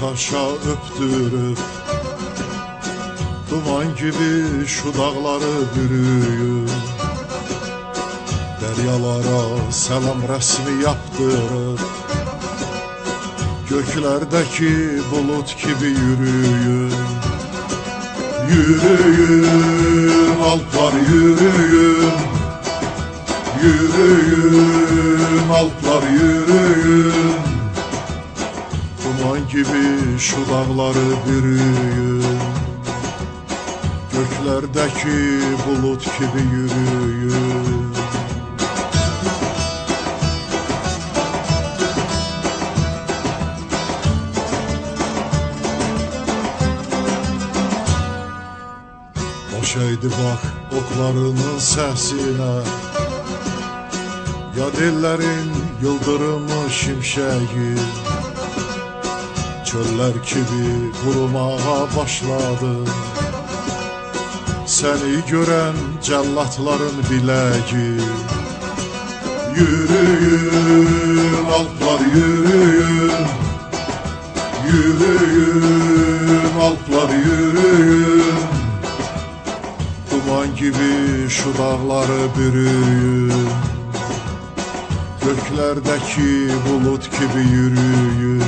taşa öptürüp Duman gibi şu dağları bürüyüp Deryalara selam resmi yaptırıp Göklerdeki bulut gibi yürüyün Yürüyün alplar yürüyün Yürüyün alplar yürüyün gibi şu dağları bürüyün Göklerdeki bulut gibi yürüyün Hoş eydi bak oklarının sesine. Ya dillerin yıldırımı şimşeği Çöller gibi kurumaya başladı. Seni gören cellatların bileği. Yürüyün alplar yürüyün Yürüyün alplar yürüyün Duman gibi şu dağları bürüyün. Göklerdeki bulut gibi yürüyün